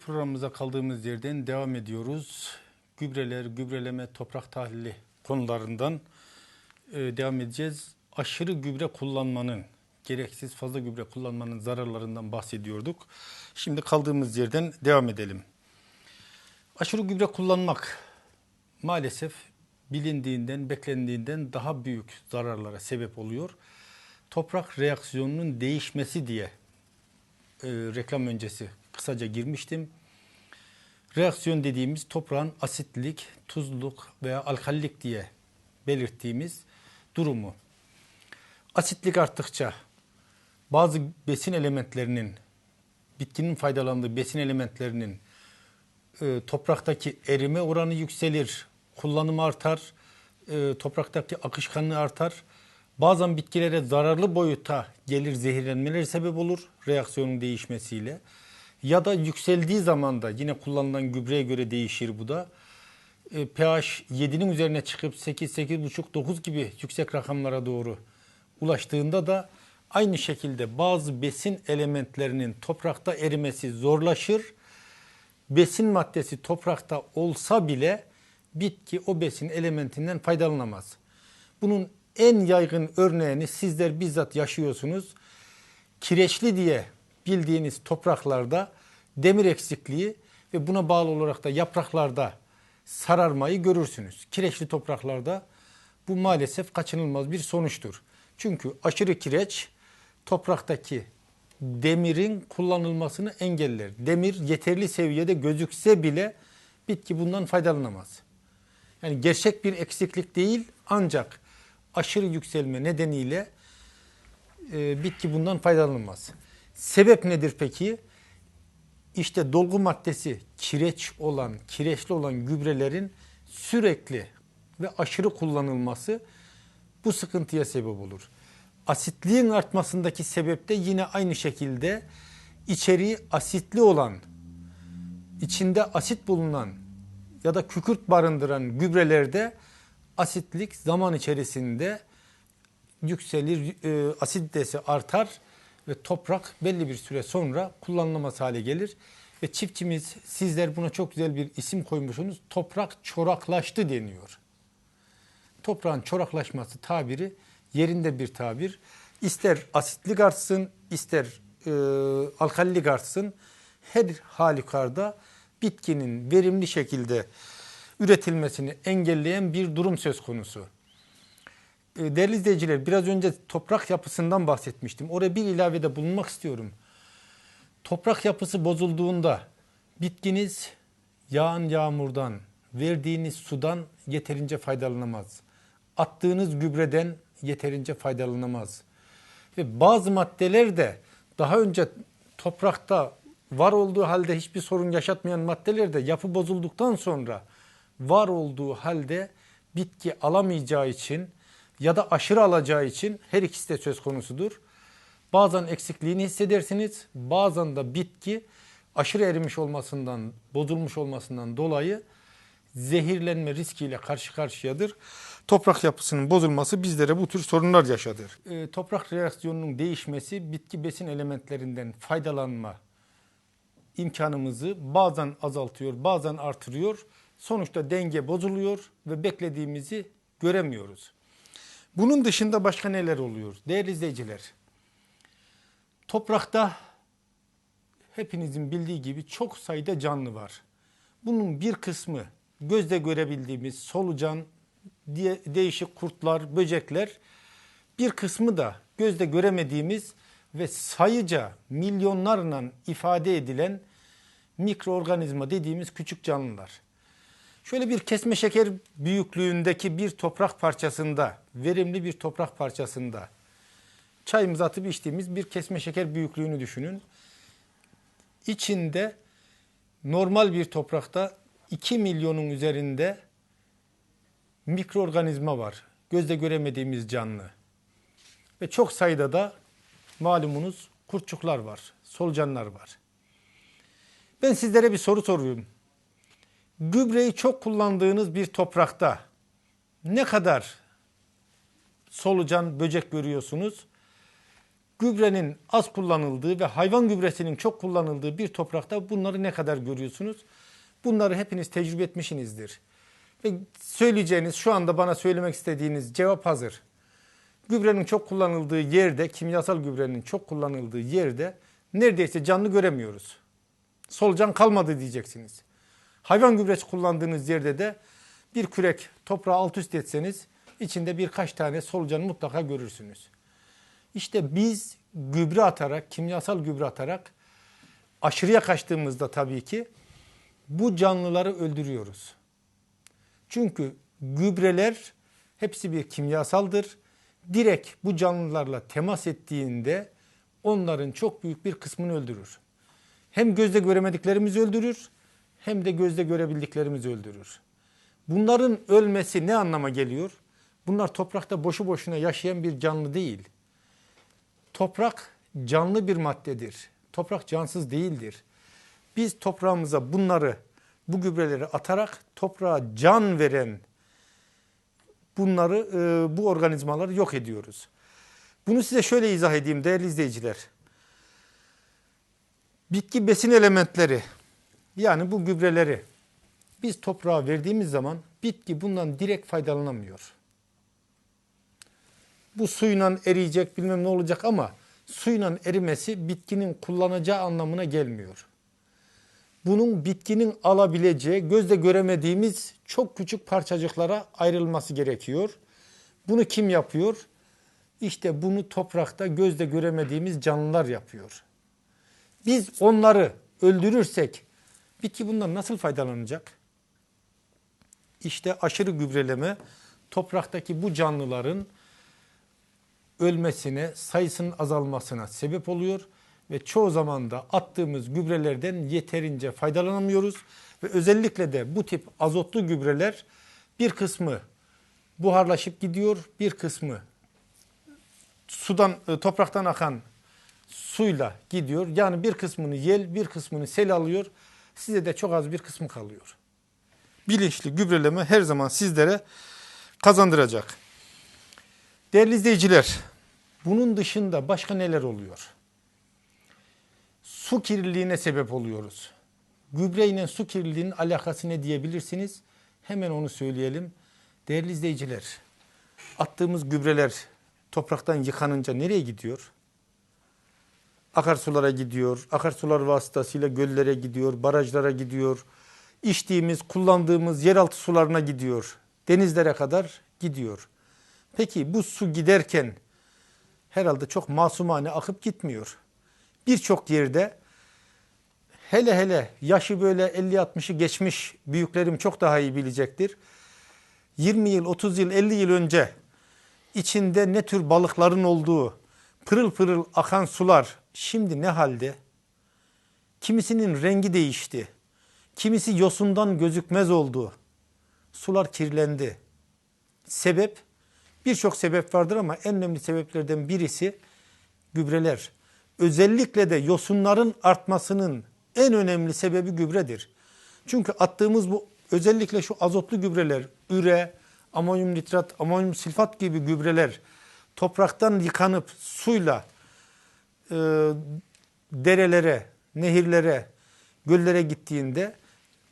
Programımıza kaldığımız yerden devam ediyoruz. Gübreler, gübreleme, toprak tahlili konularından e, devam edeceğiz. Aşırı gübre kullanmanın, gereksiz fazla gübre kullanmanın zararlarından bahsediyorduk. Şimdi kaldığımız yerden devam edelim. Aşırı gübre kullanmak maalesef bilindiğinden, beklendiğinden daha büyük zararlara sebep oluyor. Toprak reaksiyonunun değişmesi diye e, reklam öncesi kısaca girmiştim. Reaksiyon dediğimiz toprağın asitlik, tuzluluk veya alkalilik diye belirttiğimiz durumu. Asitlik arttıkça bazı besin elementlerinin, bitkinin faydalandığı besin elementlerinin e, topraktaki erime oranı yükselir, kullanımı artar, e, topraktaki akışkanlığı artar. Bazen bitkilere zararlı boyuta gelir zehirlenmeleri sebep olur reaksiyonun değişmesiyle. Ya da yükseldiği zaman da yine kullanılan gübreye göre değişir bu da. E, pH 7'nin üzerine çıkıp 8, 8,5, 9 gibi yüksek rakamlara doğru ulaştığında da aynı şekilde bazı besin elementlerinin toprakta erimesi zorlaşır. Besin maddesi toprakta olsa bile bitki o besin elementinden faydalanamaz. Bunun en yaygın örneğini sizler bizzat yaşıyorsunuz. Kireçli diye bildiğiniz topraklarda demir eksikliği ve buna bağlı olarak da yapraklarda sararmayı görürsünüz. Kireçli topraklarda bu maalesef kaçınılmaz bir sonuçtur. Çünkü aşırı kireç topraktaki demirin kullanılmasını engeller. Demir yeterli seviyede gözükse bile bitki bundan faydalanamaz. Yani gerçek bir eksiklik değil ancak aşırı yükselme nedeniyle e, bitki bundan faydalanamaz. Sebep nedir peki? İşte dolgu maddesi kireç olan, kireçli olan gübrelerin sürekli ve aşırı kullanılması bu sıkıntıya sebep olur. Asitliğin artmasındaki sebep de yine aynı şekilde içeriği asitli olan, içinde asit bulunan ya da kükürt barındıran gübrelerde asitlik zaman içerisinde yükselir, e, asiditesi artar ve toprak belli bir süre sonra kullanılamaz hale gelir. Ve çiftçimiz sizler buna çok güzel bir isim koymuşsunuz. Toprak çoraklaştı deniyor. Toprağın çoraklaşması tabiri yerinde bir tabir. İster asitlik artsın, ister e, alkalilik artsın. Her halükarda bitkinin verimli şekilde üretilmesini engelleyen bir durum söz konusu. E, Değerli izleyiciler biraz önce toprak yapısından bahsetmiştim. Oraya bir ilavede bulunmak istiyorum. Toprak yapısı bozulduğunda bitkiniz yağan yağmurdan, verdiğiniz sudan yeterince faydalanamaz. Attığınız gübreden yeterince faydalanamaz. Ve bazı maddeler de daha önce toprakta var olduğu halde hiçbir sorun yaşatmayan maddeler de yapı bozulduktan sonra var olduğu halde bitki alamayacağı için ya da aşırı alacağı için her ikisi de söz konusudur. Bazen eksikliğini hissedersiniz, bazen de bitki aşırı erimiş olmasından, bozulmuş olmasından dolayı zehirlenme riskiyle karşı karşıyadır. Toprak yapısının bozulması bizlere bu tür sorunlar yaşadır. Ee, toprak reaksiyonunun değişmesi bitki besin elementlerinden faydalanma imkanımızı bazen azaltıyor, bazen artırıyor. Sonuçta denge bozuluyor ve beklediğimizi göremiyoruz. Bunun dışında başka neler oluyor? Değerli izleyiciler, toprakta hepinizin bildiği gibi çok sayıda canlı var. Bunun bir kısmı gözle görebildiğimiz solucan, diye değişik kurtlar, böcekler, bir kısmı da gözle göremediğimiz ve sayıca milyonlarla ifade edilen mikroorganizma dediğimiz küçük canlılar. Şöyle bir kesme şeker büyüklüğündeki bir toprak parçasında, verimli bir toprak parçasında çayımızı atıp içtiğimiz bir kesme şeker büyüklüğünü düşünün. İçinde normal bir toprakta 2 milyonun üzerinde mikroorganizma var. Gözle göremediğimiz canlı. Ve çok sayıda da malumunuz kurtçuklar var, solucanlar var. Ben sizlere bir soru soruyorum gübreyi çok kullandığınız bir toprakta ne kadar solucan, böcek görüyorsunuz? gübrenin az kullanıldığı ve hayvan gübresinin çok kullanıldığı bir toprakta bunları ne kadar görüyorsunuz? Bunları hepiniz tecrübe etmişsinizdir. Ve söyleyeceğiniz, şu anda bana söylemek istediğiniz cevap hazır. Gübrenin çok kullanıldığı yerde, kimyasal gübrenin çok kullanıldığı yerde neredeyse canlı göremiyoruz. Solucan kalmadı diyeceksiniz. Hayvan gübresi kullandığınız yerde de bir kürek toprağı alt üst etseniz içinde birkaç tane solucan mutlaka görürsünüz. İşte biz gübre atarak, kimyasal gübre atarak aşırıya kaçtığımızda tabii ki bu canlıları öldürüyoruz. Çünkü gübreler hepsi bir kimyasaldır. Direkt bu canlılarla temas ettiğinde onların çok büyük bir kısmını öldürür. Hem gözle göremediklerimizi öldürür hem de gözle görebildiklerimizi öldürür. Bunların ölmesi ne anlama geliyor? Bunlar toprakta boşu boşuna yaşayan bir canlı değil. Toprak canlı bir maddedir. Toprak cansız değildir. Biz toprağımıza bunları, bu gübreleri atarak toprağa can veren bunları, e, bu organizmaları yok ediyoruz. Bunu size şöyle izah edeyim değerli izleyiciler. Bitki besin elementleri yani bu gübreleri biz toprağa verdiğimiz zaman bitki bundan direkt faydalanamıyor. Bu suyla eriyecek bilmem ne olacak ama suyla erimesi bitkinin kullanacağı anlamına gelmiyor. Bunun bitkinin alabileceği gözle göremediğimiz çok küçük parçacıklara ayrılması gerekiyor. Bunu kim yapıyor? İşte bunu toprakta gözle göremediğimiz canlılar yapıyor. Biz onları öldürürsek bitki bundan nasıl faydalanacak? İşte aşırı gübreleme topraktaki bu canlıların ölmesine, sayısının azalmasına sebep oluyor ve çoğu zaman da attığımız gübrelerden yeterince faydalanamıyoruz ve özellikle de bu tip azotlu gübreler bir kısmı buharlaşıp gidiyor, bir kısmı sudan e, topraktan akan suyla gidiyor. Yani bir kısmını yel, bir kısmını sel alıyor. Size de çok az bir kısmı kalıyor. Bilinçli gübreleme her zaman sizlere kazandıracak. Değerli izleyiciler, bunun dışında başka neler oluyor? Su kirliliğine sebep oluyoruz. Gübreyle su kirliliğinin alakası ne diyebilirsiniz? Hemen onu söyleyelim. Değerli izleyiciler, attığımız gübreler topraktan yıkanınca nereye gidiyor? Akarsulara gidiyor, akarsular vasıtasıyla göllere gidiyor, barajlara gidiyor. İçtiğimiz, kullandığımız yeraltı sularına gidiyor. Denizlere kadar gidiyor. Peki bu su giderken herhalde çok masumane akıp gitmiyor. Birçok yerde hele hele yaşı böyle 50-60'ı geçmiş büyüklerim çok daha iyi bilecektir. 20 yıl, 30 yıl, 50 yıl önce içinde ne tür balıkların olduğu, pırıl pırıl akan sular şimdi ne halde? Kimisinin rengi değişti. Kimisi yosundan gözükmez oldu. Sular kirlendi. Sebep? Birçok sebep vardır ama en önemli sebeplerden birisi gübreler. Özellikle de yosunların artmasının en önemli sebebi gübredir. Çünkü attığımız bu özellikle şu azotlu gübreler, üre, amonyum nitrat, amonyum silfat gibi gübreler topraktan yıkanıp suyla e, derelere, nehirlere, göllere gittiğinde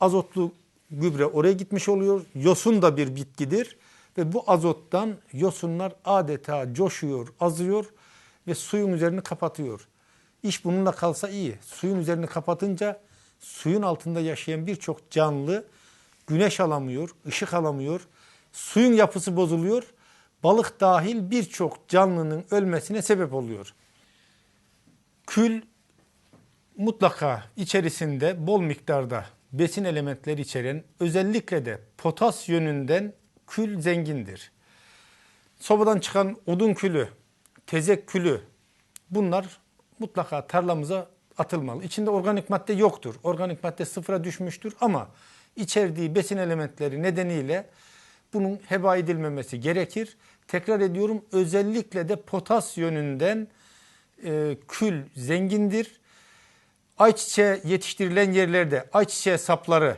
azotlu gübre oraya gitmiş oluyor. Yosun da bir bitkidir ve bu azottan yosunlar adeta coşuyor, azıyor ve suyun üzerini kapatıyor. İş bununla kalsa iyi. Suyun üzerini kapatınca suyun altında yaşayan birçok canlı güneş alamıyor, ışık alamıyor. Suyun yapısı bozuluyor. Balık dahil birçok canlının ölmesine sebep oluyor. Kül mutlaka içerisinde bol miktarda besin elementleri içeren özellikle de potas yönünden kül zengindir. Sobadan çıkan odun külü, tezek külü bunlar mutlaka tarlamıza atılmalı. İçinde organik madde yoktur. Organik madde sıfıra düşmüştür ama içerdiği besin elementleri nedeniyle bunun heba edilmemesi gerekir. Tekrar ediyorum özellikle de potas yönünden e, kül zengindir. Ayçiçeği yetiştirilen yerlerde ayçiçeği sapları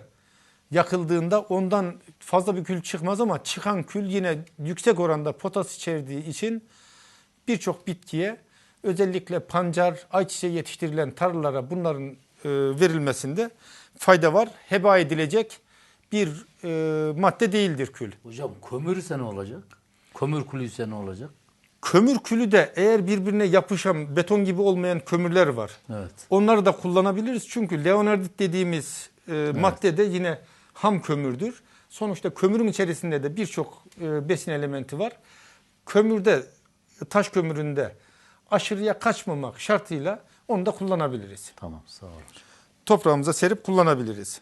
yakıldığında ondan fazla bir kül çıkmaz ama çıkan kül yine yüksek oranda potas içerdiği için birçok bitkiye özellikle pancar, ayçiçeği yetiştirilen tarlalara bunların e, verilmesinde fayda var. Heba edilecek bir e, madde değildir kül. Hocam kömür ise ne olacak? Kömür külü ise ne olacak? Kömür külü de eğer birbirine yapışan beton gibi olmayan kömürler var. Evet. Onları da kullanabiliriz. Çünkü leonardit dediğimiz e, madde de yine ham kömürdür. Sonuçta kömürün içerisinde de birçok e, besin elementi var. Kömürde, taş kömüründe aşırıya kaçmamak şartıyla onu da kullanabiliriz. Tamam sağ olun. Toprağımıza serip kullanabiliriz.